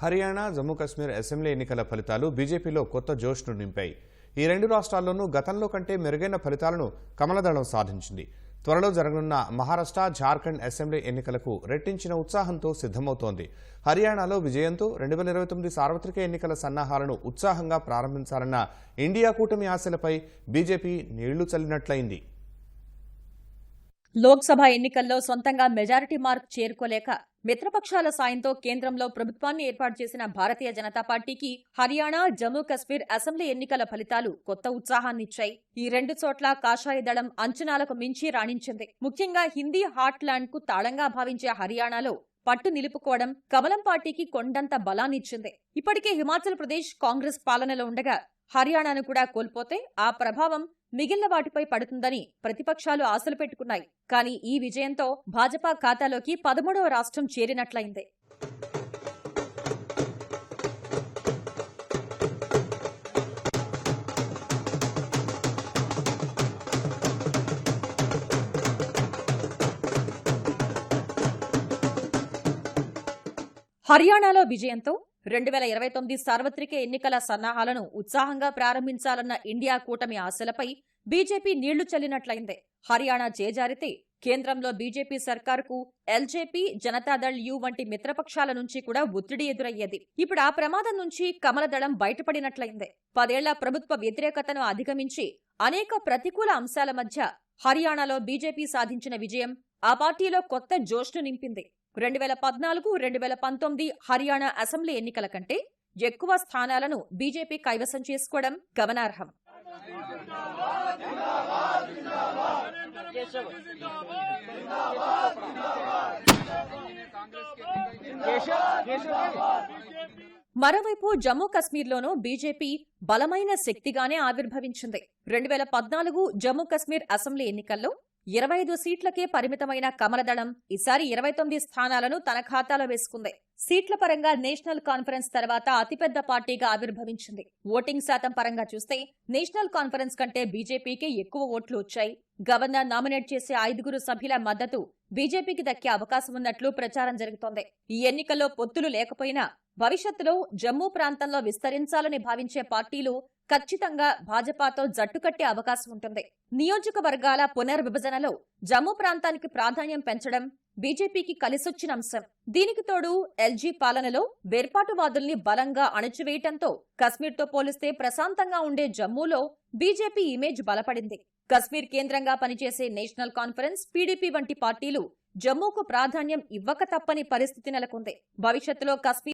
Haryana Jammu Kashmir assembly ఎన్నికల ఫలితాలు బీజేపీలో కొత్త జోష్ను నింపాయి. ఈ రెండు రాష్ట్రాల్లోనూ గతంలో కంటే మెరుగైన ఫలితాలను కమలదళం సాధించింది. త్వరలో జరగనున్న మహారాష్ట్ర జార్ఖండ్ అసెంబ్లీ ఎన్నికలకు రెట్టించిన ఉత్సాహంతో సిద్ధమవుతోంది. హర్యానాలో విజయంతో రెండు వేల ఇరవై తొమ్మిది సార్వత్రిక ఎన్నికల సన్నాహాలను ఉత్సాహంగా ప్రారంభించాలన్న ఇండియా కూటమి ఆశలపై బీజేపీ నీళ్ళు చల్లినట్లయింది. లోక్సభ ఎన్నికల్లో సొంతంగా మెజారిటీ మార్క్ చేరుకోలేక మిత్రపక్షాల సాయంతో కేంద్రంలో ప్రభుత్వాన్ని ఏర్పాటు చేసిన భారతీయ జనతా పార్టీకి హర్యానా జమ్మూ కశ్మీర్ అసెంబ్లీ ఎన్నికల ఫలితాలు కొత్త ఉత్సాహాన్నిచ్చాయి. ఈ రెండు చోట్ల కాషాయ దళం అంచనాలకు మించి రాణించింది. ముఖ్యంగా హిందీ హార్ట్లాండ్కు తాళంగా భావించే హర్యానాలో పట్టు నిలుపుకోవడం కమలం పార్టీకి కొండంత బలాన్నిచ్చింది. ఇప్పటికే హిమాచల్ ప్రదేశ్ కాంగ్రెస్ పాలనలో ఉండగా హర్యానాను కూడా కోల్పోతే ఆ ప్రభావం మిగిలిన వాటిపై పడుతుందని ప్రతిపక్షాలు ఆశలు పెట్టుకున్నాయి. కానీ ఈ విజయంతో భాజపా ఖాతాలోకి పదమూడవ రాష్ట్రం చేరినట్లయింది. హర్యానాలో విజయంతో రెండు వేల ఇరవై తొమ్మిది సార్వత్రిక ఎన్నికల సన్నాహాలను ఉత్సాహంగా ప్రారంభించాలన్న ఇండియా కూటమి ఆశలపై బీజేపీ నీళ్ళు చల్లినట్లయింది. హర్యానా చేజారితే కేంద్రంలో బీజేపీ సర్కారుకు ఎల్జేపీ జనతాదళ్ యు వంటి మిత్రపక్షాల నుంచి కూడా ఒత్తిడి ఎదురయ్యేది. ఇప్పుడు ఆ ప్రమాదం నుంచి కమలదళం బయటపడినట్లయింది. పదేళ్ళ ప్రభుత్వ వ్యతిరేకతను అధిగమించి అనేక ప్రతికూల అంశాల మధ్య హర్యానాలో బీజేపీ సాధించిన విజయం ఆ పార్టీలో కొత్త జోష్ను నింపింది. రెండు వేల పద్నాలుగు రెండు వేల పంతొమ్మిది హర్యానా అసెంబ్లీ ఎన్నికల కంటే ఎక్కువ స్థానాలను బీజేపీ కైవసం చేసుకోవడం గమనార్హం. మరోవైపు జమ్మూ కశ్మీర్లోనూ బీజేపీ బలమైన శక్తిగానే ఆవిర్భవించింది. రెండు వేల పద్నాలుగు జమ్మూ కశ్మీర్ అసెంబ్లీ ఎన్నికల్లో ఇరవై ఐదు సీట్లకే పరిమితమైన కమలదళం ఈసారి ఇరవై తొమ్మిది స్థానాలను తన ఖాతాలో వేసుకుంది. సీట్ల పరంగా నేషనల్ కాన్ఫరెన్స్ తర్వాత అతిపెద్ద పార్టీగా ఆవిర్భవించింది. ఓటింగ్ శాతం పరంగా చూస్తే నేషనల్ కాన్ఫరెన్స్ కంటే బీజేపీకే ఎక్కువ ఓట్లు వచ్చాయి. గవర్నర్ నామినేట్ చేసే ఐదుగురు సభ్యుల మద్దతు బీజేపీకి దక్కే అవకాశం ఉన్నట్లు ప్రచారం జరుగుతోంది. ఈ ఎన్నికల్లో పొత్తులు లేకపోయినా భవిష్యత్తులో జమ్మూ ప్రాంతంలో విస్తరించాలని భావించే పార్టీలు ఖచ్చితంగా భాజపాతో జట్టు కట్టే అవకాశం ఉంటుంది. నియోజకవర్గాల పునర్విభజనలో జమ్మూ ప్రాంతానికి ప్రాధాన్యం పెంచడం బీజేపీకి కలిసొచ్చిన అంశం. దీనికి తోడు ఎల్జీ పాలనలో వేర్పాటువాదుల్ని బలంగా అణచివేయటంతో కశ్మీర్తో పోలిస్తే ప్రశాంతంగా ఉండే జమ్మూలో బీజేపీ ఇమేజ్ బలపడింది. కశ్మీర్ కేంద్రంగా పనిచేసే నేషనల్ కాన్ఫరెన్స్ పీడీపీ వంటి పార్టీలు జమ్మూకు ప్రాధాన్యం ఇవ్వక తప్పని పరిస్థితి నెలకొంది. భవిష్యత్తులో కశ్మీర్